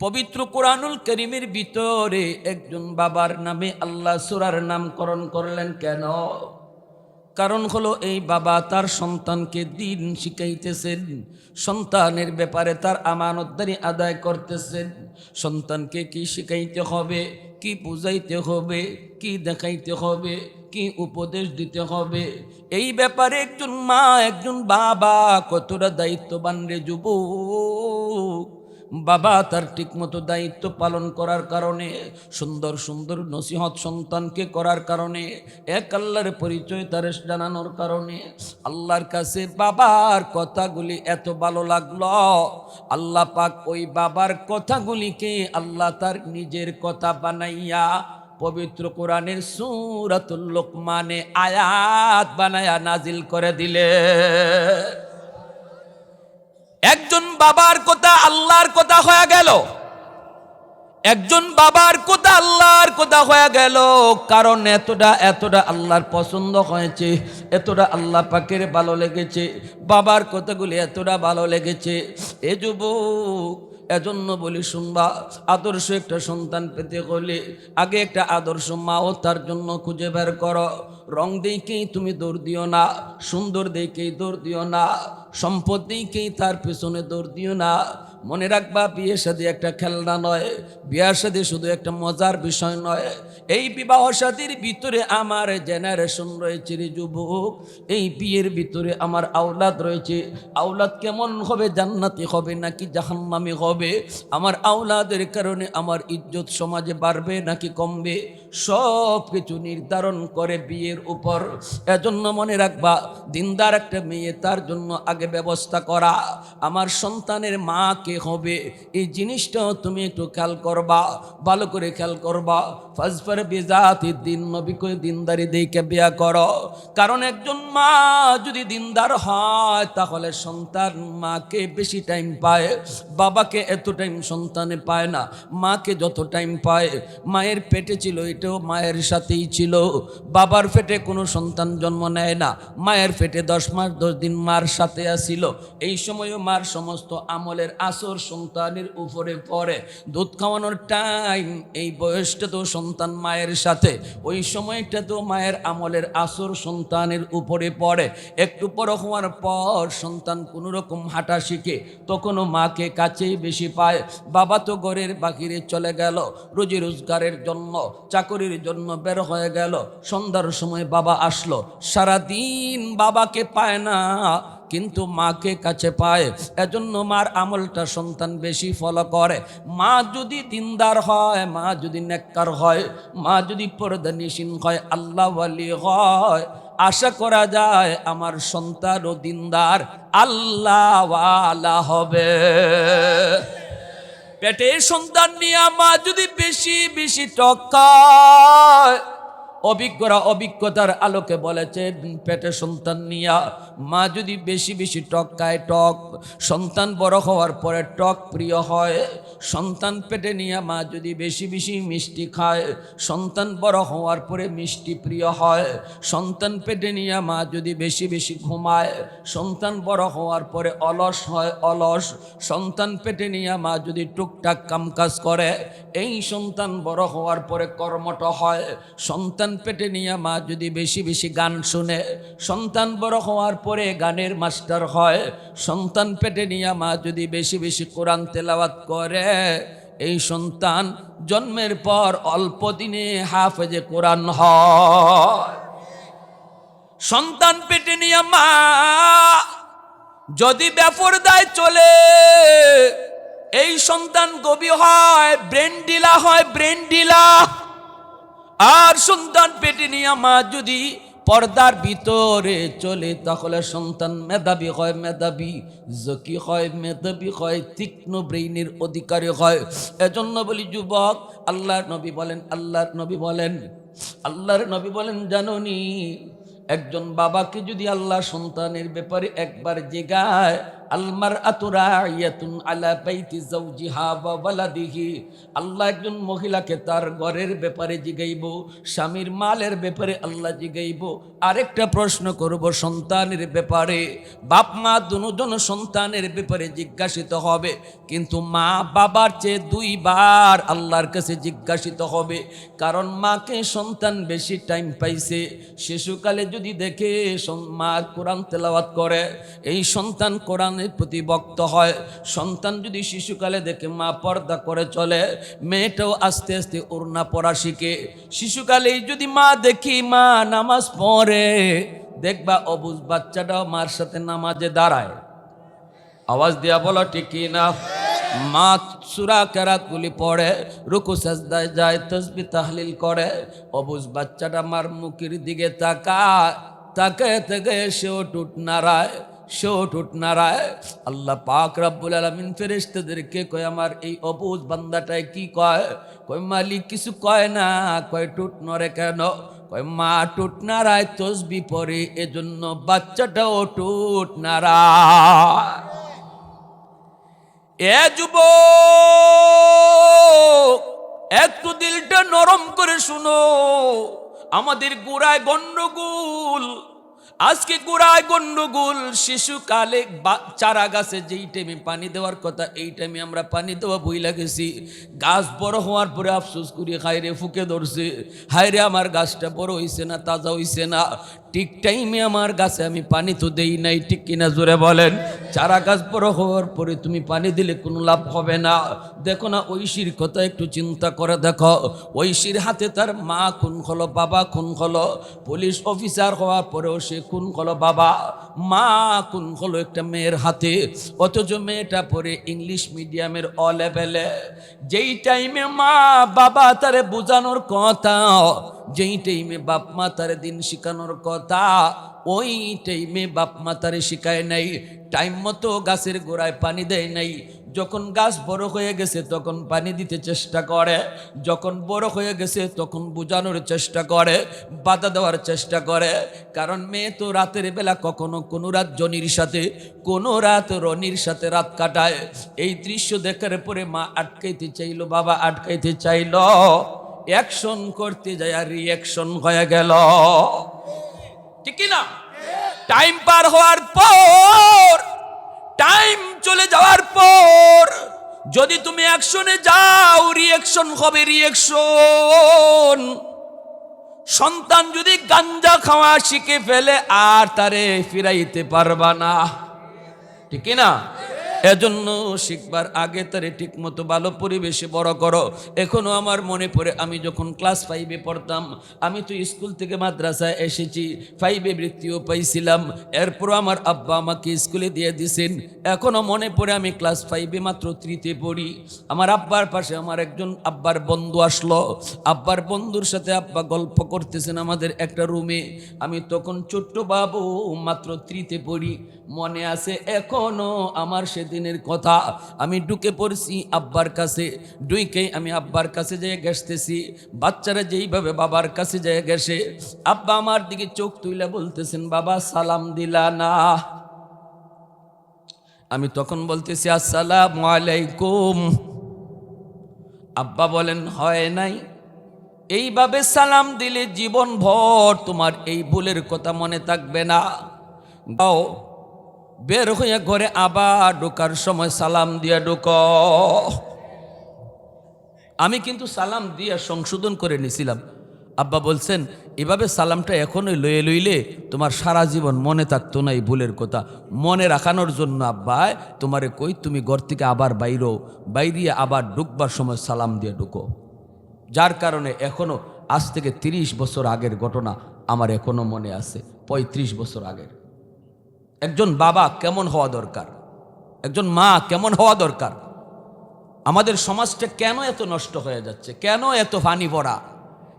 পবিত্র কোরআনুল করিমের ভিতরে একজন বাবার নামে আল্লাহ সুরার নামকরণ করলেন কেন? কারণ হলো এই বাবা তার সন্তানকে দিন শিখাইতেছেন, সন্তানের ব্যাপারে তার আমানতদারি আদায় করতেছেন। সন্তানকে কি শিখাইতে হবে, কি বুঝাইতে হবে, কি দেখাইতে হবে, কি উপদেশ দিতে হবে? এই ব্যাপারে একজন মা, একজন বাবা কতটা দায়িত্ববান রে যুবক? বাবা তার ঠিকমতো দায়িত্ব পালন করার কারণে, সুন্দর সুন্দর নসিহত সন্তানকে করার কারণে, এক আল্লাহর পরিচয় তার জানানোর কারণে, আল্লাহর কাছে বাবার কথাগুলি এত ভালো লাগল। আল্লাহ পাক ওই বাবার কথাগুলিকে আল্লাহ তার নিজের কথা বানাইয়া পবিত্র কোরআনের সুরাতুল লোকমানে আয়াত বানায়া নাজিল করে দিলে বাবার কথা আল্লাহর কথা হয়ে গেল। একজন বাবার কথা আল্লাহর কথা হয়ে গেল। কারণ এতটা এতটা আল্লাহর পছন্দ হয়েছে, এতটা আল্লাহ পাকের ভালো লেগেছে, বাবার কথাগুলি এতটা ভালো লেগেছে। এ যুবক, এজন্য বলি শুনবা, আদর্শ একটা সন্তান পেতে হলে আগে একটা আদর্শ মাও তার জন্য খুঁজে বের করো। রং দিকেই তুমি দৌড় দিও না, সুন্দর দিকেই দৌড় দিও না, সম্পদ দিকেই তার পেছনে দৌড় দিও না। মনে রাখবা, বিয়ে সাথে একটা খেলনা নয় বিয়ার সাথে শুধু একটা মজার বিষয় নয়। এই বিবাহ সাথীর ভিতরে আমার জেনারেশন রয়েছে রে যুবক, এই বিয়ের ভিতরে আমার আওলাদ রয়েছে। আওলাদ কেমন হবে, জান্নাতি হবে নাকি জাহান্নামি হবে? আমার আওলাদের কারণে আমার ইজ্জত সমাজে বাড়বে নাকি কমবে? সব কিছু নির্ধারণ করে বিয়ের উপর। এজন্য মনে রাখবা, দিনদার একটা মেয়ে, তার জন্য আগে ব্যবস্থা করা। আমার সন্তানের মা কে হবে? এই জিনিসটাও তুমি একটু খেয়াল করবা, ভালো করে খেয়াল করবা। ফাজফার বেজাতি দিন, নবীকে দিনদারি দেখে বিয়া করো। কারণ একজন মা যদি দিনদার হয়, তাহলে সন্তান মাকে বেশি টাইম পায়। বাবাকে এত টাইম সন্তানে পায় না, মাকে যত টাইম পায়। মায়ের পেটে ছিল এটাও মায়ের সাথেই ছিল। বাবার পেটে কোনো সন্তান জন্ম নেয় না। মায়ের পেটে দশ মাস, দশ দিন মার সাথে আসিল এই সময়ও মার সমস্ত আমলের আসর সন্তানের উপরে পড়ে। দুধ খাওয়ানোর টাইম এই বয়সটা তো সন্তান মায়ের সাথে। ওই সময়টা তো মায়ের আমলের আসর সন্তানের উপরে পড়ে। একটু বড় হওয়ার পর সন্তান কোনো রকম হাঁটা শিখে, তখনও মাকে কাছেই বেশি পায়। বাবা তো ঘরের বাকিরে চলে গেল। রুজি রোজগারের জন্য, চাকরির জন্য বের হয়ে গেল। সন্ধ্যার সময় বাবা আসলো। সারাদিন বাবাকে পায় না, কিন্তু মাকে কাছে পায়। এজন্য মার আমলটা সন্তান বেশি ফলো করে। মা যদি দিনদার হয়, মা যদি নেককার হয়, মা যদি পর্দা নিশিন হয় আল্লাহওয়ালি হয়। আশা করা যায় আমার সন্তান ও দিনদার আল্লাহওয়ালা হবে। পেটে সন্তান নিয়ে মা যদি বেশি বেশি টকায় অভিজ্ঞরা অভিজ্ঞতার আলোকে বলেছেন পেটে সন্তান নিয়া, মা যদি বেশি বেশি টক খায়, টক, সন্তান বড় হওয়ার পরে টক প্রিয় হয়, সন্তান পেটে নিয়ে মা যদি বেশি বেশি মিষ্টি খায়, সন্তান বড় হওয়ার পরে মিষ্টি প্রিয় হয়, সন্তান পেটে নিয়ে মা যদি বেশি বেশি ঘুমায়, সন্তান বড় হওয়ার পরে অলস হয়, অলস, সন্তান পেটে নিয়ে মা যদি টুকটাক কামকাজ করে, এই সন্তান বড় হওয়ার পরে কর্মট হয়, সন্তান পেটে নিয়ে মা যদি বেশি বেশি গান শুনে, সন্তান বড় হওয়ার পরে গানের মাস্টার হয়, সন্তান পেটে নিয়ে মা যদি বেশি বেশি কোরআন তেলাওয়াত করে, এই সন্তান জন্মের পর অল্প দিনে হাফেজে কোরআন হয়। সন্তান পেটে নিয়ে মা যদি ব্যাপরদায় চলে, এই সন্তান গবি হয়, ব্রেন ডিলা হয়, ব্রেন ডিলা আর সন্তান পেটে নিয়ে মা যদি পর্দার ভিতরে চলে, তাহলে সন্তান মেধাবী হয়, মেধাবী জকি হয়, মেধাবী হয়, তীক্ষ্ণ ব্রেইনের অধিকারী হয়। এজন্য বলি, যুবক, আল্লাহর নবী বলেন, আল্লাহর নবী বলেন, আল্লাহর নবী বলেন, জাননি, একজন বাবাকে যদি আল্লাহ সন্তানের ব্যাপারে একবার জেগায় আলমার আতুরাইয়াতুন আলা বাইতি জাওজিহা ওয়া ওয়ালাদিহি। আল্লাহ একজন মহিলাকে তার ঘরের ব্যাপারে জিগাইব, স্বামীর মালের ব্যাপারে আল্লাহ জিগাইব। আরেকটা প্রশ্ন করব সন্তানের ব্যাপারে। বাপ, মা দুজন সন্তানের ব্যাপারে জিজ্ঞাসিত হবে, কিন্তু মা বাবার চেয়ে দুইবার আল্লাহর কাছে জিজ্ঞাসিত হবে, কারণ মাকে সন্তান বেশি টাইম পাইছে। শিশুকালে যদি দেখে মা কোরআন তেলাওয়াত করে, এই সন্তান কোরআনের প্রতি বক্ত হয়। সন্তান যদি শিশুকালে দেখে মা পর্দা করে চলে, মেয়েটাও আস্তে আস্তে ওড়না পড়া শিখে। শিশুকালেই যদি মা দেখি মা নামাজ পড়ে, দেখবা অবুজ বাচ্চাটাও মার সাথে নামাজে দাঁড়ায়। আওয়াজ দিয়া বলো, ঠিক কি না? মা সুরা কেরাতগুলি পড়ে, রুকু সাজদায় যায়, তসবি তাহলিল করে। অবুজ বাচ্চাটা মার মুখের দিকে তাকায়, তাকে থেকে সেও টুট নাড়ায় সেও টুট নাড়ায় আল্লাহ পাক রাব্বুল আলামিন ফেরেশতাদেরকে কয়, আমার এই অবুজ বান্দাটায় কি কয়? কয়, মালিক কিছু কয় না। কয়, টুট নড়ে কেন? কয়, মা, টুট নাড়ায় তসবি পরে, এজন্য বাচ্চাটাও টুট নাড়ায় এ যুব একটু দিলটা নরম করে শুনো। আমাদের গোড়ায় গন্ডগোল আজকে গোড়ায় গন্ডগোল শিশুকালে চারা গাছে যেই টাইমে পানি দেওয়ার কথা, এই টাইমে আমরা পানি দেওয়া বই লাগেছি গাছ বড় হওয়ার পরে আফসোস করি, হায়রে ফুকে ধরছে। হায়রে আমার গাছটা বড় হইছে না, তাজা হইছে না। ঠিক টাইমে আমার গাছে আমি পানি তো দেই নাই, ঠিক কিনা জোরে বলেন? চারা গাছ বড় হওয়ার পরে তুমি পানি দিলে কোনো লাভ হবে না। দেখো না, ঐশীর কথা একটু চিন্তা করে দেখো। ঐশীর হাতে তার মা খুন হলো, বাবা খুন হলো। পুলিশ অফিসার হওয়ার পরেও সে খুন হলো, বাবা। মা খুন হলো একটা মেয়ের হাতে। অথচ মেয়েটা পরে ইংলিশ মিডিয়ামের অ লেভেলে যেই টাইমে মা, বাবা তারে বোঝানোর কথা যেই টাইমে বাপ মা তারে দিন শিখানোর কথা, ওই টাইমে বাপ মা তারে শিখায় নাই। টাইম মতো গাছের গোড়ায় পানি দেয় নাই। যখন গাছ বড় হয়ে গেছে, তখন পানি দিতে চেষ্টা করে। যখন বড় হয়ে গেছে, তখন বোঝানোর চেষ্টা করে, বাধা দেওয়ার চেষ্টা করে। কারণ মেয়ে তো রাতের বেলা কখনো কোনো রাত জনির সাথে, কোনো রাত রনির সাথে রাত কাটায়। এই দৃশ্য দেখার পরে মা আটকাইতে চাইলো, বাবা আটকাইতে চাইলো। অ্যাকশন করতে যায় আর রিয়াকশন হয়ে গেল। ঠিক না? টাইম পার হওয়ার পর টাইম চলে যাওয়ার পর, যদি তুমি অ্যাকশনে যাও রিয়াকশন হবে রিয়াকশন সন্তান যদি গাঞ্জা খাওয়া শিখে ফেলে, আর তারে ফিরাইতে পারবা না। ঠিক না? এজন্য শিখবার আগে তারে ঠিক মতো ভালো পরিবেশে বড় করো। এখনও আমার মনে পড়ে, আমি যখন ক্লাস ফাইভে পড়তাম, আমি তো স্কুল থেকে মাদ্রাসায় এসেছি ফাইভে বৃত্তিও পাইছিলাম। এরপর আমার আব্বা আমাকে স্কুলে দিয়ে দিছেন। এখনও মনে পড়ে, আমি ক্লাস ফাইভে মাত্র তৃতীয় পড়ি। আমার আব্বার পাশে আমার একজন আব্বার বন্ধু আসলো। আব্বার বন্ধুর সাথে আব্বা গল্প করতেছেন আমাদের একটা রুমে আমি তখন ছোট্ট বাবু মাত্র তৃতীয় পড়ি। মনে আছে, এখনও আমার সেদিনের কথা। আমি ঢুকে পড়ছি আব্বার কাছে। ডুইকে আমি আব্বার কাছে যেয়ে গেছতেছি বাচ্চারা যেইভাবে বাবার কাছে যেয়ে গেছে আব্বা আমার দিকে চোখ তুইলা বলতেছেন, বাবা, সালাম দিলা না। আমি তখন বলতেছি, আসসালাম আলাইকুম। আব্বা বলেন, হয় নাই। এইভাবে সালাম দিলে জীবন ভর তোমার এই ভুলের কথা মনে থাকবে না। গাও বের হয়ে ঘরে আবার ঢোকার সময় সালাম দিয়া ঢুক। আমি কিন্তু সালাম দিয়া সংশোধন করে নিছিলাম। আব্বা বলছেন, এভাবে সালামটা এখনই লয়ে লইলে তোমার সারা জীবন মনে থাকতো না এই ভুলের কথা। মনে রাখানোর জন্য আব্বায় তোমারে কই তুমি ঘর থেকে আবার বাইরো, বাইরিয়ে আবার ঢুকবার সময় সালাম দিয়ে ঢুকো। যার কারণে এখনও আজ থেকে ৩০ বছর আগের ঘটনা আমার এখনও মনে আছে ৩৫ বছর আগের। একজন বাবা কেমন হওয়া দরকার? একজন মা কেমন হওয়া দরকার? আমাদের সমাজটা কেন এত নষ্ট হয়ে যাচ্ছে? কেন এত ফানি ভরা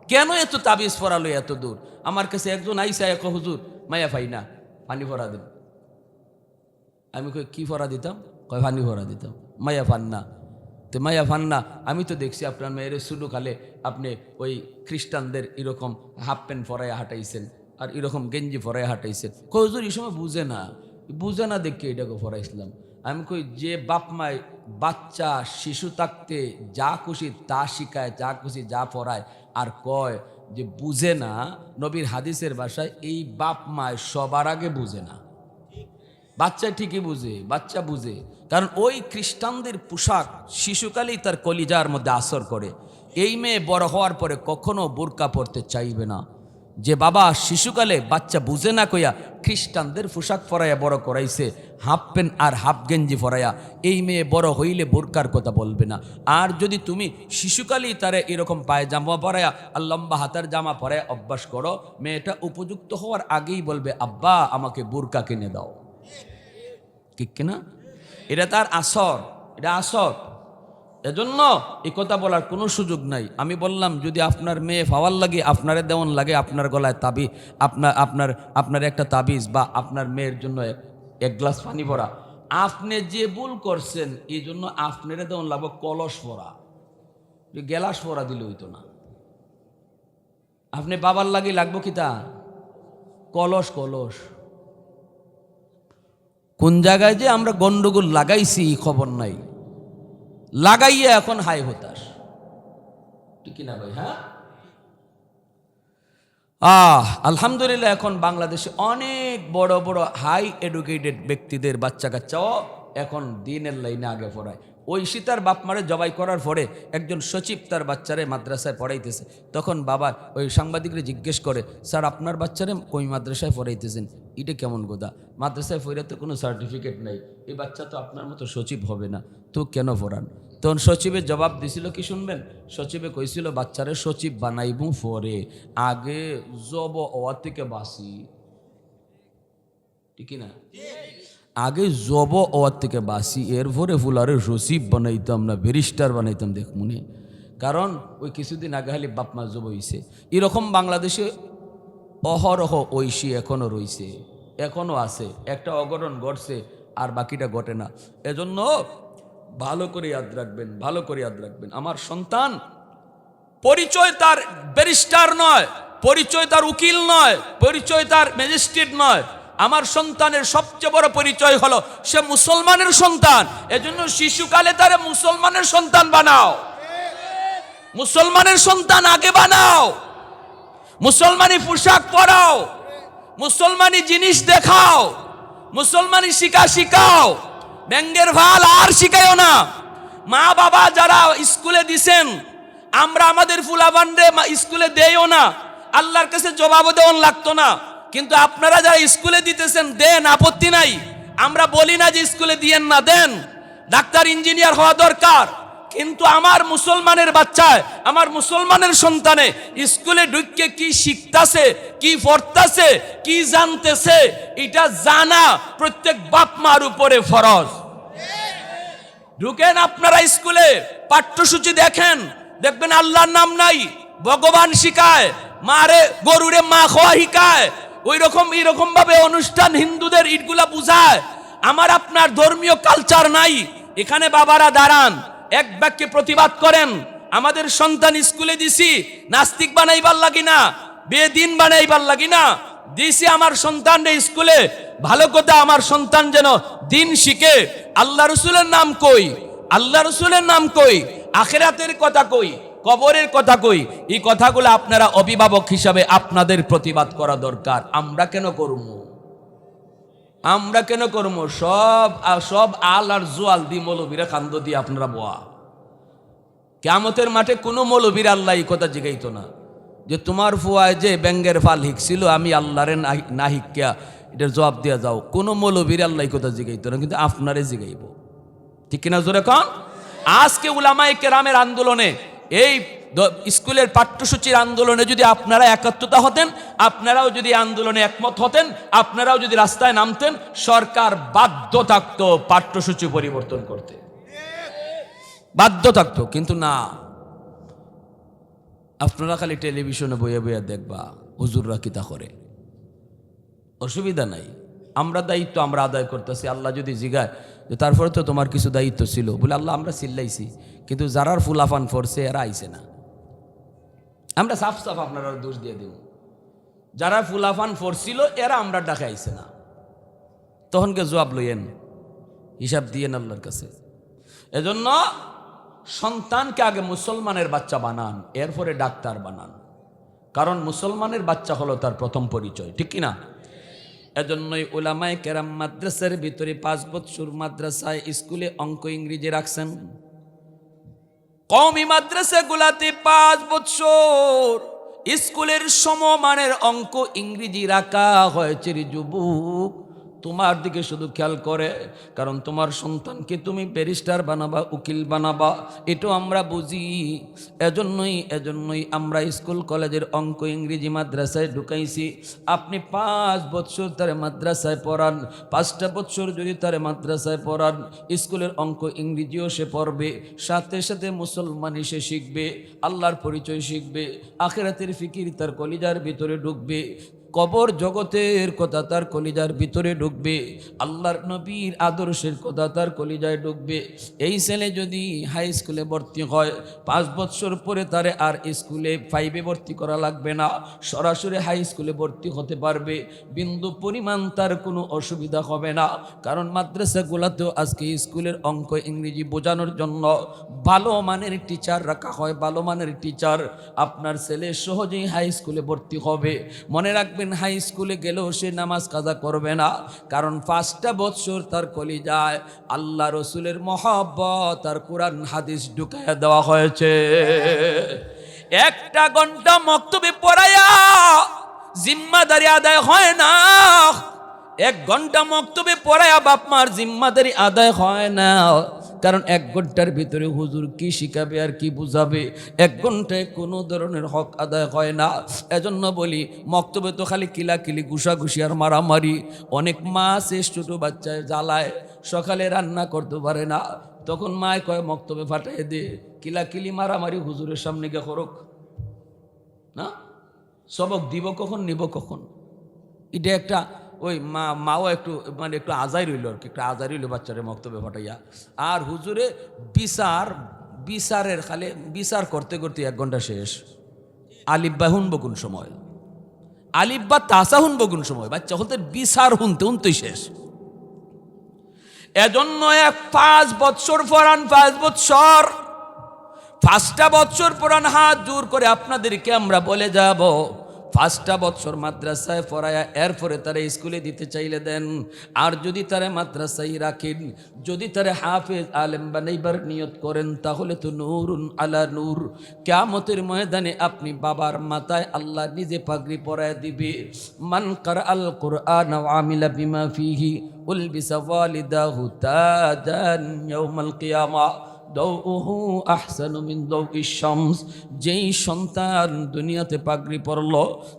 কেন এত তাবিজ ফরালো এত দূর? আমার কাছে একজন আইসা এক হুজুর, মায়া ফাই না, পানি ভরা দেন। আমি কই, কি ফরা দিতাম? কয় ফানি ভরা দিতাম। মায়া ফান না। তো, মায়া ফান না। আমি তো দেখছি আপনার মেয়ের শুরু কালে আপনি ওই খ্রিস্টানদের এরকম হাফ প্যান্ট ফরাইয়া হাঁটাইছেন। আর এরকম গেঞ্জি ফরাইয়া হাঁটাইছেন কজুর এই সময় বুঝে না। বুঝে না দেখে এটাকে ফরাইছিলাম আমি কই, যে বাপ মায় বাচ্চা, শিশু থাকতে যা খুশি তা শিখায়, যা খুশি যা পড়ায়। আর কয় যে বুঝে না, নবীর হাদিসের ভাষায় এই বাপ মায় সবার আগে বুঝে না। বাচ্চা ঠিকই বুঝে, বাচ্চা বুঝে। কারণ ওই খ্রিস্টানদের পোশাক শিশুকালেই তার কলিজার মধ্যে আসর করে। এই মেয়ে বড় হওয়ার পরে কখনো বোরকা পরতে চাইবে না। যে বাবা শিশুকালে বাচ্চা বুঝে না কইয়া খ্রিস্টানদের পোশাক পরাইয়া বড় করাইছে, হাফ প্যান্ট আর হাফ গেঞ্জি পরাইয়া এই মেয়ে বড় হইলে বোরকার কথা বলবে না। আর যদি তুমি শিশুকালেই তারে এরকম পায়ে জামা পরাইয়া আর লম্বা হাতার জামা পরাইয়া অভ্যাস করো, মেয়েটা উপযুক্ত হওয়ার আগেই বলবে, আব্বা, আমাকে বোরকা কিনে দাও। ঠিক কিনা? এটা তার আসর, এটা আসর। এজন্য এই কথা বলার কোনো সুযোগ নাই। আমি বললাম, যদি আপনার মেয়ে ফাওয়ার লাগে, আপনারে দেওয়ান লাগে, আপনার গলায় তাবি আপনার আপনার আপনার একটা তাবিজ বা আপনার মেয়ের জন্য এক- গ্লাস পানি ভরা। আপনি যে ভুল করছেন, এই জন্য আপনারে দেওয়ান লাগবে কলস ভরা। গেলাস ভরা দিলে হইতো না। আপনি বাবার লাগে লাগবো কি তা? কলস কলস। কোন জায়গায় যে আমরা গন্ডগোল লাগাইছি খবর নাই। লাগাইয়া এখন হাই হতাশ। ঠিক না ভাই হ্যাঁ? আহ, আলহামদুলিল্লাহ এখন বাংলাদেশে অনেক বড় বড় হাই এডুকেটেড ব্যক্তিদের বাচ্চা কাচ্চাও এখন দিনের লাইনে আগে পড়ায়। ওই সীতার বাপ মারে জবাই করার পরে একজন সচিব তার বাচ্চারে মাদ্রাসায় পড়াইতেছে। তখন বাবা ওই সাংবাদিকরে জিজ্ঞেস করে, স্যার, আপনার বাচ্চারে ওই মাদ্রাসায় পড়াইতেছেন? এটা কেমন গোদা? মাদ্রাসায় পড়ে তো কোনো সার্টিফিকেট নেই। এই বাচ্চা তো আপনার মতো সচিব হবে না। তো কেন পড়ান? তখন সচিবের জবাব দিছিল, কি শুনবেন? সচিবে কইছিল, বাচ্চারে সচিব বানাইবু পরে। আগে জব ওয়া থেকে বাসি ঠিক না? আগে জব ওয়ার থেকে বাসি এরপরে ফুলারে রসিব বানাইতাম না, ব্যারিস্টার বানাইতাম, দেখ মনে। কারণ ওই কিছুদিন আগে খালি বাপমা জব হইছে। এরকম বাংলাদেশে অহরহ ঐশী এখনও রইছে এখনও আছে। একটা অগরণ ঘটছে, আর বাকিটা ঘটে না। এজন্য ভালো করে ইয়াদ রাখবেন, ভালো করে ইয়াদ রাখবেন। আমার সন্তান পরিচয় তার ব্যারিস্টার নয়, পরিচয় তার উকিল নয়, পরিচয় তার ম্যাজিস্ট্রেট নয়। আমার সন্তানের সবচেয়ে বড় পরিচয় হলো সে মুসলমানের সন্তান। এজন্য শিশুকালে তারে মুসলমানের সন্তান বানাও। মুসলমানের সন্তান আগে বানাও। মুসলমানি পোশাক পরাও। মুসলমানি জিনিস দেখাও। মুসলমানি শিকা শিখাও ব্যাঙ্গের ভালো আর শিখাইও না। মা বাবা যারা স্কুলে দিছেন, আমরা আমাদের ফুলাবান্ডে স্কুলে দেইও না। আল্লাহর কাছে জবাবও দেওয়ান লাগতো না। কিন্তু আপনারা যারা স্কুলে দিতেছেন, দেন, আপত্তি নাই। আমরা বলি না যে স্কুলে দিয়েন না, দেন। ডাক্তার, ইঞ্জিনিয়ার হওয়া দরকার। কিন্তু আমার মুসলমানের বাচ্চায়, আমার মুসলমানের সন্তানে স্কুলে ঢুককে কি শিখতাছে, কি পড়তাছে, কি জানতেছে, এটা জানা প্রত্যেক বাপ মার উপরে ফরজ। ঢুকেন আপনারা স্কুলে, পাঠ্যসূচি দেখেন, দেখবেন আল্লাহর নাম নাই, ভগবান শিখায়, মারে গরুরে মা খাওয়া শিখায় ওই রকম এইরকম ভাবে অনুষ্ঠান হিন্দুদের ইটগুলা বুঝায়। আমার আপনার ধর্মীয় কালচার নাই। এখানে বাবারা দাঁড়ান, এক বাক্যে প্রতিবাদ করেন। আমাদের সন্তান স্কুলে দিছি, নাস্তিক বানাইবার লাগি না, বেদিন বানাইবার লাগি না। দিছি আমার সন্তান স্কুলে, ভালো কথা আমার সন্তান যেন দিন শিখে। আল্লাহ রসুলের নাম কই? আল্লাহ রসুলের নাম কই? আখেরাতের কথা কই? কবরের কথা কই? এই কথাগুলো আপনারা অভিভাবক হিসাবে আপনাদের প্রতিবাদ করা দরকার। আমরা কেন করব আমরা কেন করব সব সব আল আর জোয়াল দি মৌলবীরা কান্দ দিয়ে আপনারা বোয়া। কেমতের মাঠে কোনো মৌলবীর আল্লাহ এই কথা জিগাইতো না। যে তোমার ফুয়ায় যে ব্যাঙ্গের ফাল হিকছিল, আমি আল্লাহরে না- হিকিয়া এটার জবাব দিয়া যাও। কোনো মৌলবীর আল্লাহ কথা জিগাইতো না, কিন্তু আপনারে জিগাইব। ঠিক কিনা জোরে কন? আজকে উলামায়ে কেরামের আন্দোলনে এই স্কুলের পাঠ্যসূচির আন্দোলনে যদি আপনারা একাত্মতা হতেন, আপনারাও যদি আন্দোলনে একমত হতেন, আপনারাও যদি রাস্তায় নামতেন, সরকার বাধ্য থাকতো পাঠ্যসূচি পরিবর্তন করতে। বাধ্য থাকতো, কিন্তু না। আপনারা খালি টেলিভিশনে বইয়ে বইয়ে দেখবা, হুজুররা কিতা করে? অসুবিধা নাই। আমরা দায়িত্ব, আমরা আদায় করতেছি। আল্লাহ যদি জিগায় তারপরে তো তোমার কিছু দায়িত্ব ছিল। বলে, আল্লাহ, আমরা চিল্লাইছি। কিন্তু যারার ফুলাফান ফরছে, এরা আইছে না। আমরা সাফ সাফ আপনারা দোষ দিয়ে দেব। যারা ফুলাফান ফরছিল, এরা আমরা ডাকে আইছে না। তখনকে জবাব লইয়েন? হিসাব দিয়েন আল্লাহর কাছে। এজন্য সন্তানকে আগে মুসলমানের বাচ্চা বানান, এরপরে ডাক্তার বানান। কারণ মুসলমানের বাচ্চা হলো তার প্রথম পরিচয়, ঠিক কিনা? এজন্যই ওলামায় কেরাম মাদ্রাসার ভিতরে পাঁচ বৎসর মাদ্রাসায় স্কুলে অঙ্ক ইংরেজি রাখছেন। কমই মাদ্রাসা গুলাতে পাঁচ বৎসর স্কুলের সমমানের অঙ্ক ইংরেজি রাখা হয়েছে যুবক। তোমার দিকে শুধু খেয়াল করে, কারণ তোমার সন্তানকে তুমি ব্যারিস্টার বানাবা, উকিল বানাবা, এটাও আমরা বুঝি। এজন্যই এজন্যই আমরা স্কুল কলেজের অঙ্ক ইংরেজি মাদ্রাসায় ঢুকাইছি। আপনি পাঁচ বছর তার মাদ্রাসায় পড়ান, পাঁচটা বছর যদি তার মাদ্রাসায় পড়ান, স্কুলের অঙ্ক ইংরেজিও সে পড়বে, সাথে সাথে মুসলমানি সে শিখবে, আল্লাহর পরিচয় শিখবে, আখেরাতের ফিকির তার কলিজার ভিতরে ঢুকবে। কবর জগতের কথা তার কলিজার ভিতরে ঢুকবে, আল্লাহর নবীর আদর্শের কথা তার কলিজায় ঢুকবে। এই ছেলে যদি হাই স্কুলে ভর্তি হয়, পাঁচ বছর পরে তারে আর স্কুলে ফাইভে ভর্তি করা লাগবে না। সরাসরি হাই স্কুলে ভর্তি হতে পারবে। বিন্দু পরিমাণ তার কোনো অসুবিধা হবে না। কারণ মাদ্রাসাগুলোতেও আজকে স্কুলের অঙ্ক ইংরেজি বোঝানোর জন্য ভালো মানের টিচার রাখা হয়, ভালো মানের টিচার আপনার ছেলে সহজেই হাই স্কুলে ভর্তি হবে। মনে রাখবেন হাই স্কুলে গেলেও সে নামাজ কাজা করবে না। কারণ পাঁচটা বৎসর তার কলি যায় আল্লাহ রসুলের মহাব্বত, তার কোরআন, হাদিস ঢুকাইয়া দেওয়া হয়েছে। একটা ঘণ্টা মক্তবে পড়াইয়া জিম্মাদারি আদায় হয় না। এক ঘণ্টা মক্তবে পড়াইয়া বাপ মার জিম্মাদারি আদায় হয় না। কারণ এক ঘণ্টার ভিতরে হুজুর কি শিখাবে আর কি বুঝাবে? এক ঘন্টায় কোনো ধরনের হক আদায় হয় না। এজন্য বলি, মক্তবে তো খালি কিলাকিলি, ঘুষাঘুষি আর মারামারি। অনেক মা শেষ ছোটো বাচ্চায় জ্বালায়, সকালে রান্না করতে পারে না। তখন মায় কয়, মক্তবে ফাটাই দে। কিলাকিলি, মারামারি হুজুরের সামনে গিয়ে করক। না? সবক দিব কখন, নিব কখন? এটা একটা ওই মা, মাও একটু মানে একটু আজাই রইল আর কি, একটু আজাই রইল বাচ্চারে মক্তবে ফাটাইয়া আর হুজুরে বিচার, বিচারের খালি, বিচার করতে করতে এক ঘণ্টা শেষ। আলিব্বা হুনব কোন সময়? আলিব্বা তাসা হুনব কোন সময়? বাচ্চা হতে বিচার হুনতে হুনতেই শেষ। এজন্য এক পাঁচ বৎসর পরান পাঁচ বৎসর, পাঁচটা বৎসর পরান হাত জোর করে আপনাদেরকে আমরা বলে যাব পাঁচটা বৎসর মাদ্রাসায় পড়ায়া, এরপরে তারা স্কুলে দিতে চাইলে দেন। আর যদি তারা মাদ্রাসায় রাখেন, যদি তারা হাফেজ, আলেম বানাইবার নিয়ত করেন, তাহলে তো নূরুন আলা নূর। কেয়ামতের ময়দানে আপনি বাবার মাথায় আল্লাহ নিজে পাগড়ি পরায় দিবে। মান কার আল কোরআন আমিলা বিমা ফিহি, উলবিসা ওয়ালিদাহু তাজান ইয়াউমাল কিয়ামা। দৌহু আহসানু মিন দৌকি শামস। যেই সন্তান দুনিয়াতে পাগড়ি পড়ল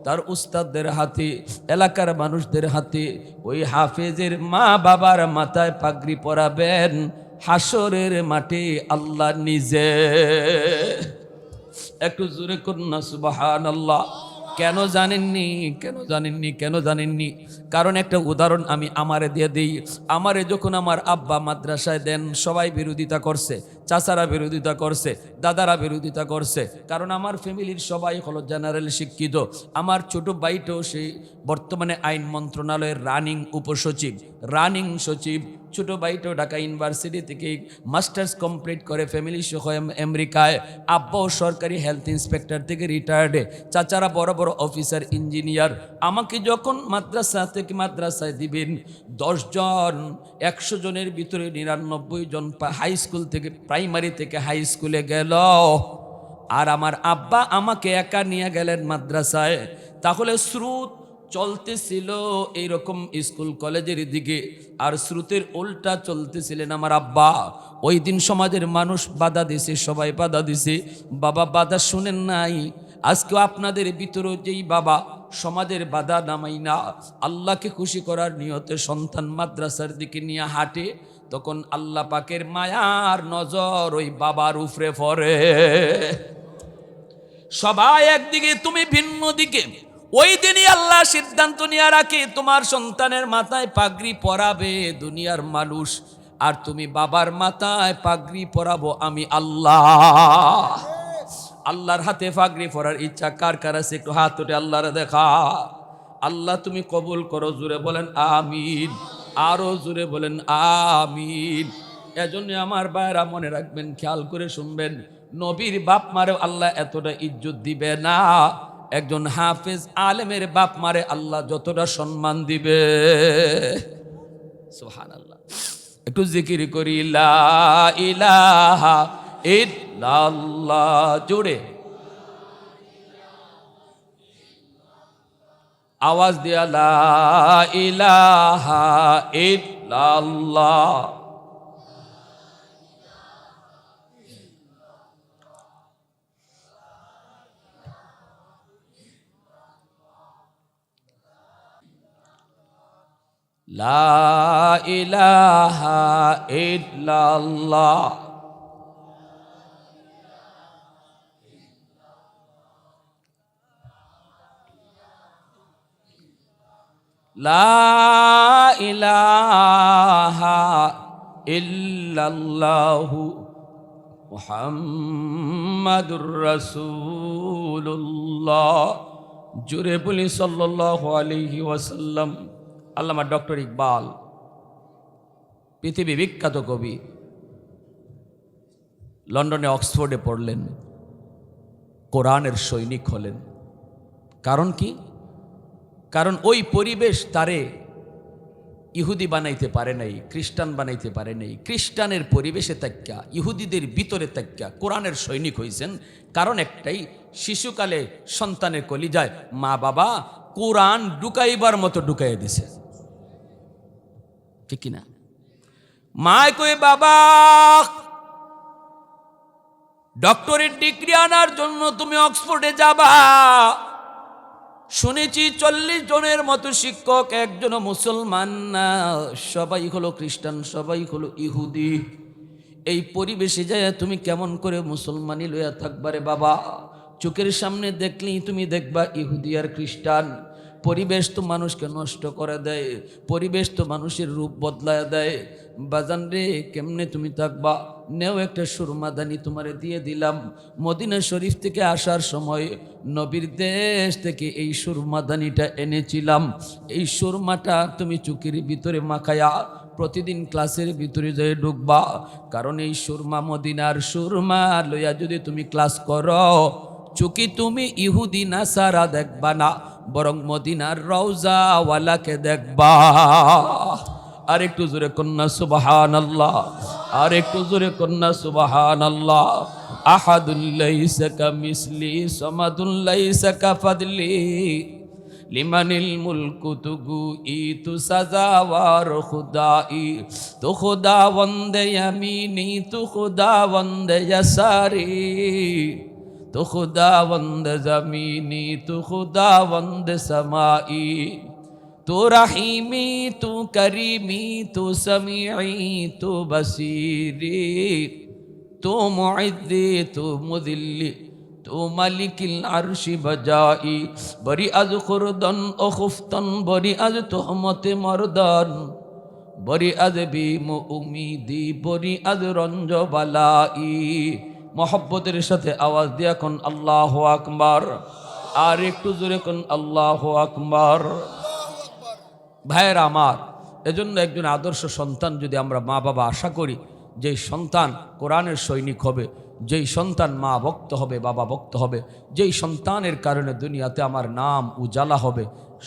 তার উস্তাদদের হাতে, এলাকার মানুষদের হাতে, ওই হাফেজের মা বাবার মাথায় পাগড়ি পরাবেন হাসরের মাঠে আল্লাহ নিজে। একটু জোরে করুন না সুবাহান আল্লাহ কেন জানেননি? কেন জানেননি? কেন জানেননি? কারণ একটা উদাহরণ আমি আমারে দিয়ে দিই। আমারে যখন আমার আব্বা মাদ্রাসায় দেন, সবাই বিরোধিতা করছে, চাচারা বিরোধিতা করছে, দাদারা বিরোধিতা করছে। কারণ আমার ফ্যামিলির সবাই হলো জেনারেল শিক্ষিত। আমার ছোট ভাইটাও সেই বর্তমানে আইন মন্ত্রণালয়ের রানিং উপসচিব, রানিং সচিব। ছোট ভাইটাও ঢাকা ইউনিভার্সিটি থেকে মাস্টার্স কমপ্লিট করে ফ্যামিলি সহ আমেরিকায় আব্বাও সরকারি হেলথ ইন্সপেক্টর থেকে রিটায়ার্ডে চাচারা বড় বড় অফিসার ইঞ্জিনিয়ার আমাকে যখন মাদ্রাসা থেকে মাদ্রাসায় দিবেন দশজন একশো জনের ভিতরে নিরানব্বই জন হাই স্কুল থেকে প্রাইমারি থেকে হাই স্কুলে গেল। আর আমার আব্বা আমাকে একা নিয়ে গেলেন মাদ্রাসায়। তাহলে স্রোত চলতেছিল এইরকম স্কুল কলেজের দিকে, আর স্রোতের উল্টা চলতেছিলেন আমার আব্বা। ওই দিন সমাজের মানুষ বাধা দিছে, সবাই বাধা দিছে। বাবা, বাধা শুনেন নাই। আজকে আপনাদের ভিতরে যেই বাবা, সমাজের বাধা নামাই না। আল্লাহকে খুশি করার নিয়তে সন্তান মাদ্রাসার দিকে নিয়ে হাঁটে। তখন আল্লাহ পাকের মায়ার নজর ওই বাবার উফরে পড়ে। সবাই একদিকে, তুমি ভিন্ন দিকে। ওই দিনই আল্লাহ সিদ্ধান্ত নিয়ে রাখে, তোমার সন্তানের মাথায় পাগড়ি পরাবে দুনিয়ার মানুষ, আর তুমি বাবার মাথায় পাগড়ি পরাবো আমি আল্লাহ। আল্লাহর হাতে পাগড়ি পরার ইচ্ছা কার কার আছে? একটু হাত উঠে আল্লাহর দেখা। আল্লাহ তুমি কবুল করো জুড়ে বলেন আমিন। আরও জোরে বলেন আমিন। এজন্য আমার ভাইরা মনে রাখবেন, খেয়াল করে শুনবেন, নবীর বাপ মারে আল্লাহ এতটা ইজ্জত দিবে না। একজন হাফেজ আলেমের বাপ মারে আল্লাহ যতটা সম্মান দিবে। সুহান আল্লাহ একটু জিকির করি জোরে। আওয়াজ দিয়া, লা ইলাহা ইল্লাল্লাহ। ইল্লাল্লাহু মুহাম্মাদুর রাসূলুল্লাহ। জুরে বলি সাল্লাল্লাহু আলাইহি ওয়াসাল্লাম। আল্লামা ডক্টর ইকবাল, পৃথিবী বিখ্যাত কবি, লন্ডনে অক্সফোর্ডে পড়লেন, কোরআনের সৈনিক হলেন। কারণ কি? কারণ ওই পরিবেশ তারে ইহুদি বানাইতে পারে নাই, খ্রিস্টান বানাইতে পারে নাই। খ্রিস্টানের পরিবেশে তাক্যা ইহুদিদের ভিতরে তাক্যা কোরআনের সৈনিক হয়েছেন কারণ একটাই, শিশুকালে সন্তানের কলিজায় মা বাবা কোরআন ঢুকাইবার মতো ঢুকাইয়া দিছে। ঠিক কিনা? মায় কই বাবা ডক্টরের ডিগ্রি আনার জন্য তুমি অক্সফোর্ডে যাবা। শুনেছি চল্লিশ জনের মতো শিক্ষক একজন মুসলমান না। সবাই হলো খ্রিস্টান, সবাই হলো ইহুদি। এই পরিবেশে যায়, তুমি কেমন করে মুসলমানি লইয়া থাকবারে বাবা? চোখের সামনে দেখলেই তুমি দেখবা ইহুদি আর খ্রিস্টান। পরিবেশ তো মানুষকে নষ্ট করে দেয়, পরিবেশ তো মানুষের রূপ বদলায় দেয়। বাজান রে, কেমনে তুমি থাকবা? নেও একটা সুরমাদানি তোমারে দিয়ে দিলাম। মদিনা শরীফ থেকে আসার সময় নবীর দেশ থেকে এই সুরমাদানিটা এনেছিলাম। এই সুরমাটা তুমি চুকির ভিতরে মাখায়া প্রতিদিন ক্লাসের ভিতরে যেয়ে ঢুকবা। কারণ এই সুরমা মদিনার সুরমা লইয়া যদি তুমি ক্লাস করো চুকি তুমি ইহুদি না সারা দেখবা না, বরং মদিনার রওজাওয়ালাকে দেখবা। আর একটু জোরে কন্যা সুবাহান আল্লাহ আর একটু জোরে কন্যা সুবাহান আল্লাহ আহাদুল্লাইসা কা মিসলি সমাদুল্লাইসা কা ফাদলি। লিমানিল মুলকু তুগু ই তু সাজাওয়ার খুদাই তু খুদা বন্দে ইয়ামিনি, তু খুদা বন্দে ইয়াসারি। তু খুদা বন্দে জমিনি, তু খুদা বন্দে সমাই। তু রহিমি, তু করিমি, তু সমিঈ, তু বসিরি। তু মুইদ্দি তু মুদিল্লি, তু মালিকিল আরশি বজাই বরি আজ খুরদন ও খুফতন, বরি আজ তোহমতে মরদন। বরি আজ বিম উমিদি, বরি আজ রঞ্জ বালাই মহব্বতের সাথে আওয়াজ দিয়া কোন আল্লাহ আকবার, আর একটু জোরে কোন আল্লাহ আকবার। ভাইয়ের আমার, এজন্য একজন আদর্শ সন্তান যদি আমরা মা বাবা আশা করি, যেই সন্তান কোরআনের সৈনিক হবে, যেই সন্তান মা ভক্ত হবে, বাবা ভক্ত হবে, যেই সন্তানের কারণে দুনিয়াতে আমার নাম উজালা হবে,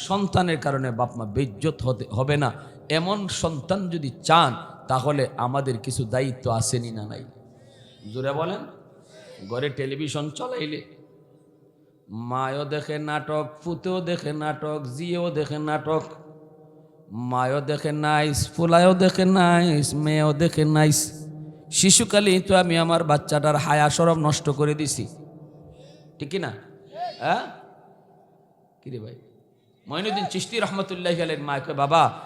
সন্তানের কারণে বাপমা বেজ্জত হতে হবে না, এমন সন্তান যদি চান, তাহলে আমাদের কিছু দায়িত্ব আসেনি না নাই? জোরে বলেন। ঘরে টেলিভিশন চলাইলে। মায়ও দেখে নাটক, পুতেও দেখে নাটক, জিয়েও দেখে নাটক। মায়ও দেখে নাইস, ফুলায়ও দেখে নাইস, মেয়েও দেখে নাইস। শিশুকালেই তো আমি আমার বাচ্চাটার হায়া সরব নষ্ট করে দিছি। ঠিক না? হ্যাঁ? কিরে ভাই? মঈনুদ্দিন চিস্তি রহমতুল্লাহ আলের মা কয়, বাবা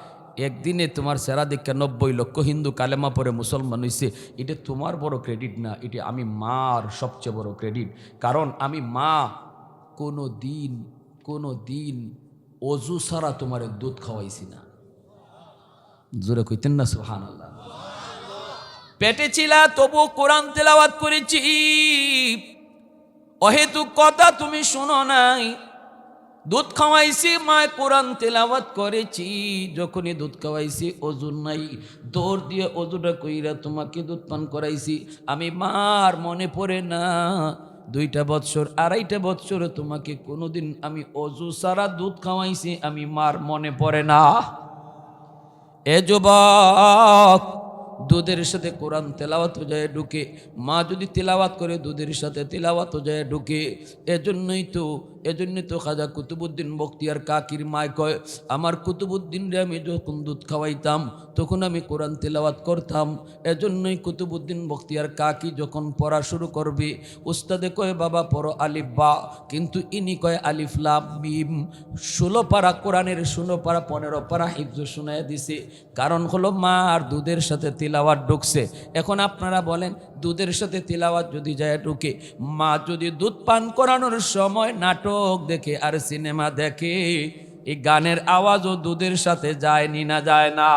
একদিনে তোমার সেরা দীক্ষা নব্বই লক্ষ হিন্দু কালেমা পরে মুসলমান হয়েছে এটা তোমার বড় ক্রেডিট না, এটা আমি মার সবচেয়ে বড় ক্রেডিট কারণ আমি মা, কোনো দিন কোনো দিন অজু ছাড়া তোমার দুধ খাওয়াইছি না। জোরে কইতেন না সুহান আল্লাহ পেটে ছিলা তবু কোরআন তেলাওয়াত করেছি। অহেতু কথা তুমি শোনো নাই। দুধ খাওয়াইছি, মায় কোরআন তেলাওয়াত করেছি। যখনই দুধ খাওয়াইছি, অজু নাই। দৌড় দিয়ে অজুটা কইরা তোমাকে দুধ পান করাইছি। আমি মার মনে পড়ে না, দুইটা বৎসর, আড়াইটা বৎসর তোমাকে কোনোদিন আমি অজু সারা দুধ খাওয়াইছি, আমি মার মনে পড়ে না। এ যুবক, দুধের সাথে কোরআন তেলাওয়াত যায় ঢুকে। মা যদি তেলাওয়াত করে, দুধের সাথে তেলাওয়াত যায় ঢুকে। এজন্যই তো এজন্যই তো খাজা কুতুবুদ্দিন বক্তিয়ার কাকির মায় কয়, আমার কুতুবুদ্দিন রে আমি যখন দুধ খাওয়াইতাম, তখন আমি কোরআন তেলাওয়াত করতাম। এজন্যই কুতুবুদ্দিন বক্তিয়ার কাকি যখন পড়া শুরু করবে, উস্তাদে কয়, বাবা, পড়ো আলিফ বা। কিন্তু ইনি কয়, আলিফ লাভ মিম। ষোলো পারা কোরআনের ষোলো পারা পনেরো পারা হিফজ শোনায় দিছে। কারণ হলো মা আর দুধের সাথে তিলাওয়াত ঢুকছে। এখন আপনারা বলেন, দুধের সাথে তিলাওয়াত যদি যায় ঢুকে, মা যদি দুধ পান করানোর সময় নাটক দেখে আর সিনেমা দেখে, এই গানের আওয়াজও দুধের সাথে যায়নি না যায় না?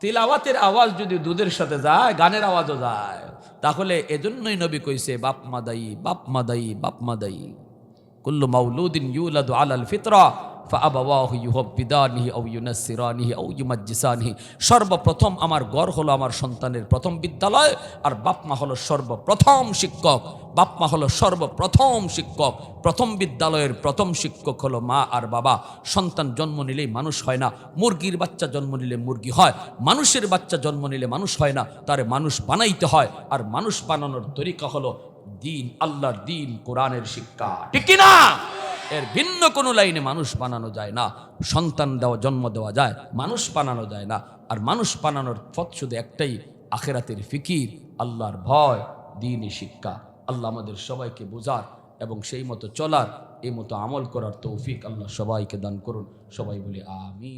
তিলাওয়াতের আওয়াজ যদি দুধের সাথে যায়, গানের আওয়াজও যায়। তাহলে এজন্যই নবী কইছে, বাপ মাদাই বাপ মাদাই বাপ মাদাই কুল্লু মাউলুদিন ইউলাদু আলাল ফিতরা। সর্বপ্রথম আমার গড় হলো আমার সন্তানের প্রথম বিদ্যালয়, আর বাপমা হলো সর্বপ্রথম শিক্ষক। বাপমা হলো সর্বপ্রথম শিক্ষক। প্রথম বিদ্যালয়ের প্রথম শিক্ষক হলো মা আর বাবা। সন্তান জন্ম নিলেই মানুষ হয় না, মুরগির বাচ্চা জন্ম নিলে মুরগি হয়, মানুষের বাচ্চা জন্ম নিলে মানুষ হয় না, তারে মানুষ বানাইতে হয়, আর মানুষ বানানোর তরিকা হলো দিন, আল্লাহর দিন, কোরআনের শিক্ষা। ঠিক না এর ভিন্ন কোনো লাইনে মানুষ বানানো যায় না। সন্তান দেওয়া, জন্ম দেওয়া যায়, মানুষ বানানো যায় না। আর মানুষ বানানোর পথ শুধু একটাই, আখেরাতের ফিকির, আল্লাহর ভয়, দিনই শিক্ষা। আল্লাহ আমাদের সবাইকে বোঝার এবং সেই মতো চলার, এই মতো আমল করার তৌফিক আল্লাহ সবাইকে দান করুন। সবাই বলে, আমিন।